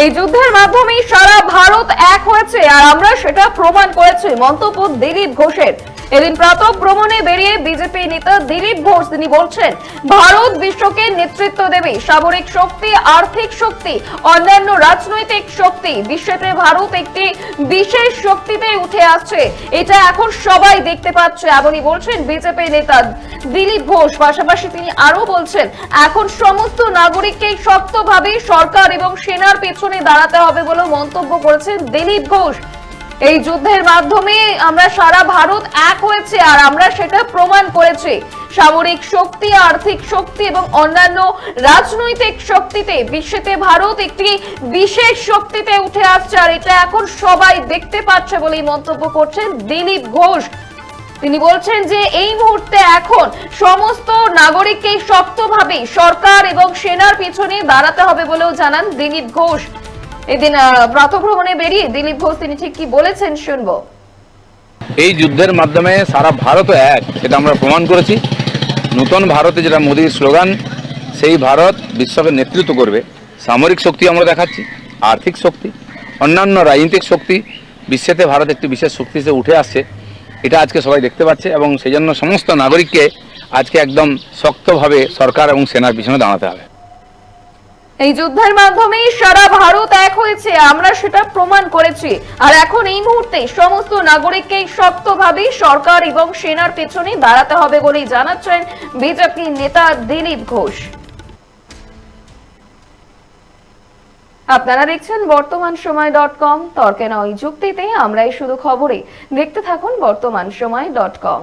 এই যুদ্ধের মাধ্যমেই সারা ভারত এক হয়েছে, আর আমরা সেটা প্রমাণ করেছি। মন্তব্য দিলীপ ঘোষের। এদিন প্রাতক ভ্রমণে বেরিয়ে বিজেপি নেতা দিলীপ ঘোষ তিনি বলছেন, ভারত বিশ্বকে নেতৃত্ব দেবে। সামরিক শক্তি, আর্থিক শক্তি, অন্যান্য রাজনৈতিক শক্তি। বিশ্বতে ভারত একটি বিশেষ শক্তিতে উঠে আসছে। এটা এখন সবাই দেখতে পাচ্ছে। এমনই বলছেন বিজেপি নেতা দিলীপ ঘোষ। পাশাপাশি তিনি আরও বলছেন, এখন সমস্ত নাগরিককে শক্তভাবে সরকার এবং সেনার পেছনে দাঁড়াতে হবে বলে মন্তব্য করেছেন দিলীপ ঘোষ। এই যুদ্ধের মাধ্যমে আমরা সারা ভারত এক হয়েছে আর আমরা সেটা প্রমাণ করেছি। সামরিক শক্তি, আর্থিক শক্তি এবং অন্যান্য রাজনৈতিক শক্তিতে বিশ্বতে ভারত একটি বিশেষ শক্তিতে উঠে আসছে আর এটা এখন সবাই দেখতে পাচ্ছে বলেই মন্তব্য করছেন দিলীপ ঘোষ। তিনি বলছেন যে এই মুহূর্তে এখন সমস্ত নাগরিককে শক্তভাবে সরকার এবং সেনার পিছনে দাঁড়াতে হবে বলেও জানান দিলীপ ঘোষ। এদিন প্রাতভ্রমণে বেরিয়ে দিলীপ ঘোষ, তিনি ঠিক কি বলেছেন শুনব। এই যুদ্ধের মাধ্যমে সারা ভারত এক সেটা আমরা প্রমাণ করেছি। নতুন ভারতে যেটা মোদীর স্লোগান, সেই ভারত বিশ্বকে নেতৃত্ব করবে। সামরিক শক্তি আমরা দেখাচ্ছি, আর্থিক শক্তি, অন্যান্য রাজনৈতিক শক্তি, বিশ্বতে ভারত একটি বিশেষ শক্তি হিসেবে উঠে আসছে। এটা আজকে সবাই দেখতে পাচ্ছে এবং সেই জন্য সমস্ত নাগরিককে আজকে একদম শক্তভাবে সরকার এবং সেনার পিছনে দাঁড়াতে হবে। এই যুদ্ধের মাধ্যমে সারা ভারত এক হয়েছে, আমরা সেটা প্রমাণ করেছি। আর এখন এই মুহূর্তে সমস্ত নাগরিককে শক্তভাবে সরকার এবং সেনার পেছনে দাঁড়াতে হবে বলেই জানাচ্ছেন বিজেপি নেতা দিলীপ ঘোষ। আপনারা দেখছেন বর্তমান সময় ডট কম, তর্কে নয় যুক্তিতে, আমরাই শুধু খবরে। দেখতে থাকুন বর্তমান সময় dot com.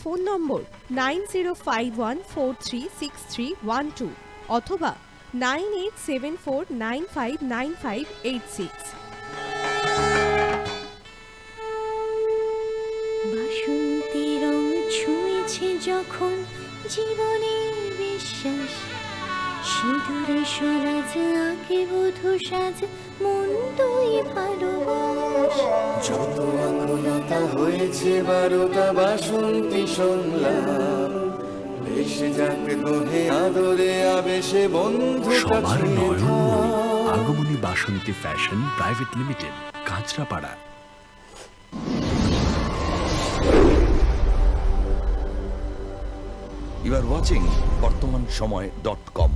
Phone number nine অথবা নাইন ছুঁয়েছে যখন জীবনের বিশ্বাস। সিঁদুরে সরাজ আঁকে বধু সাজ, মন তুই ভালোবাস। আকুলতা হয়েছে বারোটা বাসন্তী সংলাপ ভেসে যাক দোহে আদরে আবেশে বন্ধু সবার নয়ন Agamani Basanti fashion private limited Kanchrapara. You are watching Bartaman Samay dot com